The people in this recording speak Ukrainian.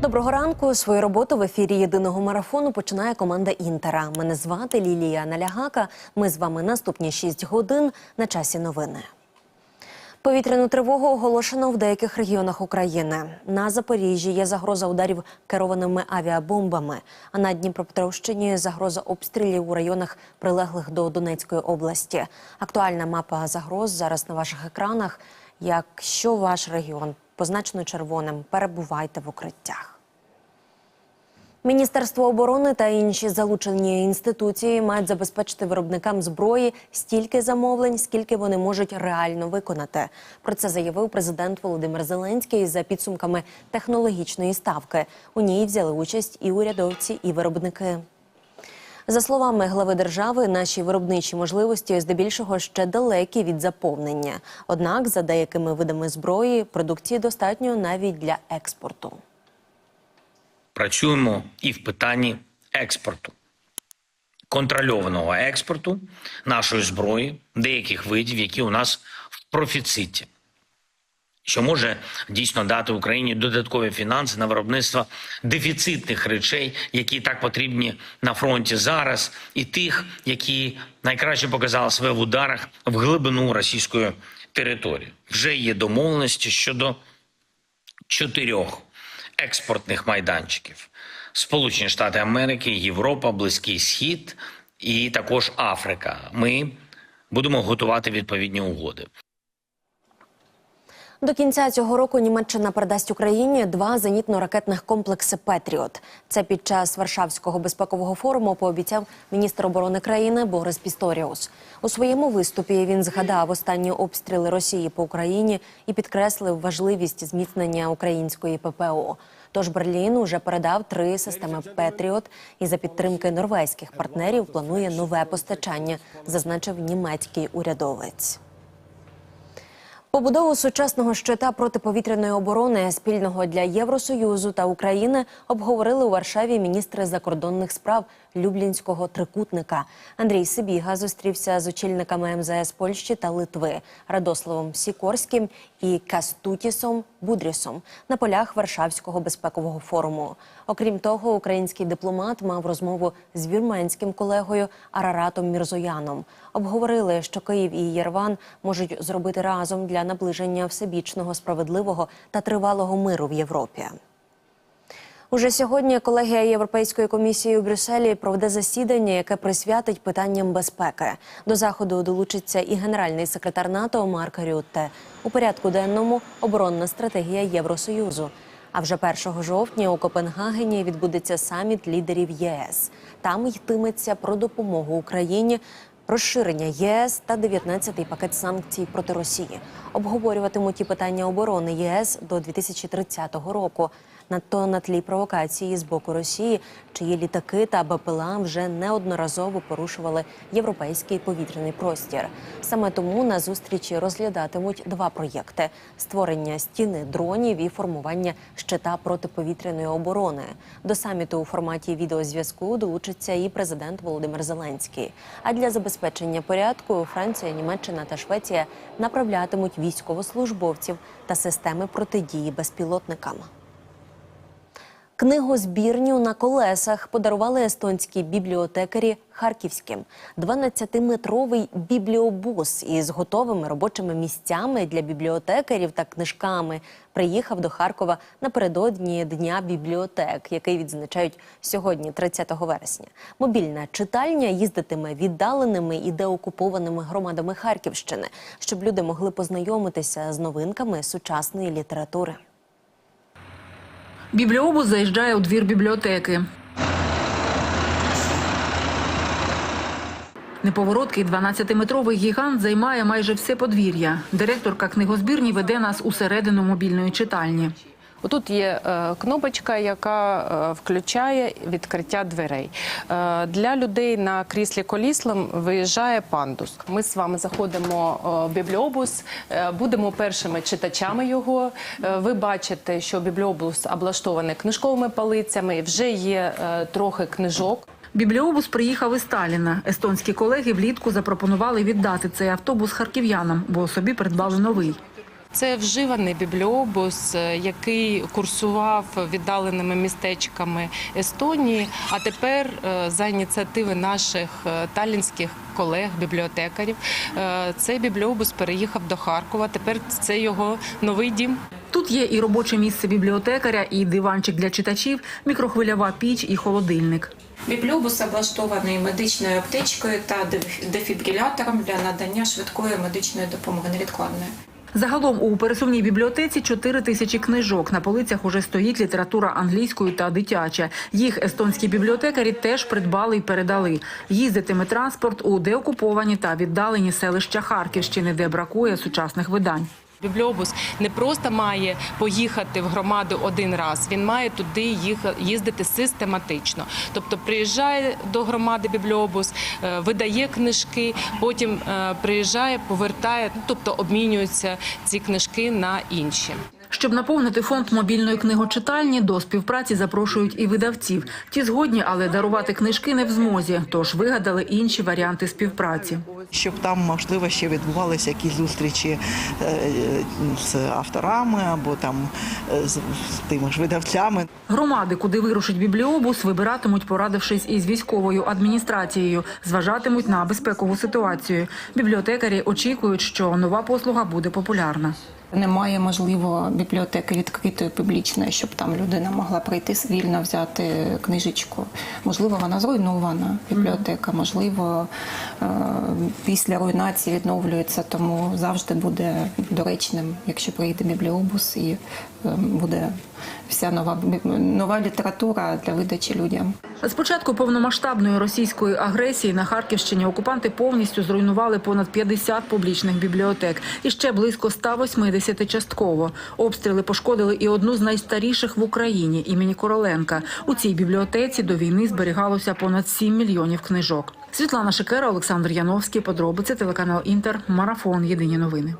Доброго ранку. Свою роботу в ефірі єдиного марафону починає команда Інтера. Мене звати Лілія Налягака. Ми з вами наступні 6 годин на часі новини. Повітряну тривогу оголошено в деяких регіонах України. На Запоріжжі є загроза ударів керованими авіабомбами. А на Дніпропетровщині загроза обстрілів у районах, прилеглих до Донецької області. Актуальна мапа загроз зараз на ваших екранах. Якщо ваш регіон позначено червоним, перебувайте в укриттях. Міністерство оборони та інші залучені інституції мають забезпечити виробникам зброї стільки замовлень, скільки вони можуть реально виконати. Про це заявив президент Володимир Зеленський за підсумками технологічної ставки. У ній взяли участь і урядовці, і виробники. За словами глави держави, наші виробничі можливості здебільшого ще далекі від заповнення. Однак, за деякими видами зброї, продукції достатньо навіть для експорту. працюємо і в питанні експорту, контрольованого експорту нашої зброї, деяких видів, які у нас в профіциті, що може дійсно дати Україні додаткові фінанси на виробництво дефіцитних речей, які так потрібні на фронті зараз, і тих, які найкраще показали себе в ударах в глибину російської території. Вже є домовленості щодо чотирьох експортних майданчиків: Сполучені Штати Америки, Європа, Близький Схід і також Африка. Ми будемо готувати відповідні угоди. До кінця цього року Німеччина передасть Україні два зенітно-ракетних комплекси Петріот. Це під час Варшавського безпекового форуму пообіцяв міністр оборони країни Борис Пісторіус. У своєму виступі він згадав останні обстріли Росії по Україні і підкреслив важливість зміцнення української ППО. Тож Берлін уже передав три системи Петріот і за підтримки норвезьких партнерів планує нове постачання, зазначив німецький урядовець. Побудову сучасного щита протиповітряної оборони спільного для Євросоюзу та України обговорили у Варшаві міністри закордонних справ Люблінського трикутника. Андрій Сибіга зустрівся з очільниками МЗС Польщі та Литви Радославом Сікорським і Кастутісом Будрісом на полях Варшавського безпекового форуму. Окрім того, український дипломат мав розмову з вірменським колегою Араратом Мірзояном. Обговорили, що Київ і Єрван можуть зробити разом для наближення всебічного, справедливого та тривалого миру в Європі. Уже сьогодні колегія Європейської комісії у Брюсселі проведе засідання, яке присвятить питанням безпеки. До заходу долучиться і генеральний секретар НАТО Марк Рютте. У порядку денному оборонна стратегія Євросоюзу. А вже 1 жовтня у Копенгагені відбудеться саміт лідерів ЄС. Там йтиметься про допомогу Україні розширення ЄС та 19-й пакет санкцій проти Росії. Обговорюватимуть і питання оборони ЄС до 2030 року. Надто на тлі провокації з боку Росії, чиї літаки та БПЛА вже неодноразово порушували європейський повітряний простір. Саме тому на зустрічі розглядатимуть два проєкти: створення стіни дронів і формування щита протиповітряної оборони. До саміту у форматі відеозв'язку долучиться і президент Володимир Зеленський. А для забезпечення порядку Франція, Німеччина та Швеція направлятимуть військовослужбовців та системи протидії безпілотникам. Книгозбірню на колесах подарували естонські бібліотекарі харківським. 12-метровий бібліобус із готовими робочими місцями для бібліотекарів та книжками приїхав до Харкова напередодні Дня бібліотек, який відзначають сьогодні, 30 вересня. Мобільна читальня їздитиме віддаленими і деокупованими громадами Харківщини, щоб люди могли познайомитися з новинками сучасної літератури. Бібліобус заїжджає у двір бібліотеки. Неповороткий 12-метровий гігант займає майже все подвір'я. Директорка книгозбірні веде нас усередину мобільної читальні. Отут є е, кнопочка, яка е, включає відкриття дверей. Е, для людей на кріслі коліслом виїжджає пандус. Ми з вами заходимо в бібліобус, будемо першими читачами його. Ви бачите, що бібліобус облаштований книжковими полицями, вже є трохи книжок. Бібліобус приїхав із Сталіна. Естонські колеги влітку запропонували віддати цей автобус харків'янам, бо собі придбали новий. Це вживаний бібліобус, е, який курсував віддаленими містечками Естонії. А тепер е, за ініціативи наших е, талінських колег, бібліотекарів, цей бібліобус переїхав до Харкова. Тепер це його новий дім. Тут є і робоче місце бібліотекаря, і диванчик для читачів, мікрохвильова піч і холодильник. Бібліобус облаштований медичною аптечкою та деф- дефібрилятором для надання швидкої медичної допомоги невідкладної. Загалом у пересувній бібліотеці 4 тисячі книжок. На полицях уже стоїть література англійською та дитяча. Їх естонські бібліотекарі теж придбали і передали. Їздитиме транспорт у деокуповані та віддалені селища Харківщини, де бракує сучасних видань. Бібліобус не просто має поїхати в громаду один раз, він має туди їх їздити систематично. Тобто приїжджає до громади бібліобус, е, видає книжки, потім е, приїжджає, повертає, ну, тобто обмінюються ці книжки на інші. Щоб наповнити фонд мобільної книгочитальні, до співпраці запрошують і видавців. Ті згодні, але дарувати книжки не в змозі, тож вигадали інші варіанти співпраці. щоб там можливо ще відбувалися якісь зустрічі е, з авторами або там е, з з тими ж видавцями. Громади, куди вирушить бібліобус, вибиратимуть, порадившись із військовою адміністрацією, зважатимуть на безпекову ситуацію. Бібліотекарі очікують, що нова послуга буде популярна. Немає можливо бібліотеки відкритої публічної, щоб там людина могла прийти вільно взяти книжечку. Можливо, вона зруйнована бібліотека, можливо, е, після руйнації відновлюється, тому завжди буде доречним, якщо прийде бібліобус і е, буде вся нова нова література для видачі людям. З початку повномасштабної російської агресії на Харківщині окупанти повністю зруйнували понад 50 публічних бібліотек і ще близько 180 частково. Обстріли пошкодили і одну з найстаріших в Україні імені Короленка. У цій бібліотеці до війни зберігалося понад 7 мільйонів книжок. Світлана Шикера, Олександр Яновський. Подробиці телеканал Інтер. Марафон. Єдині новини.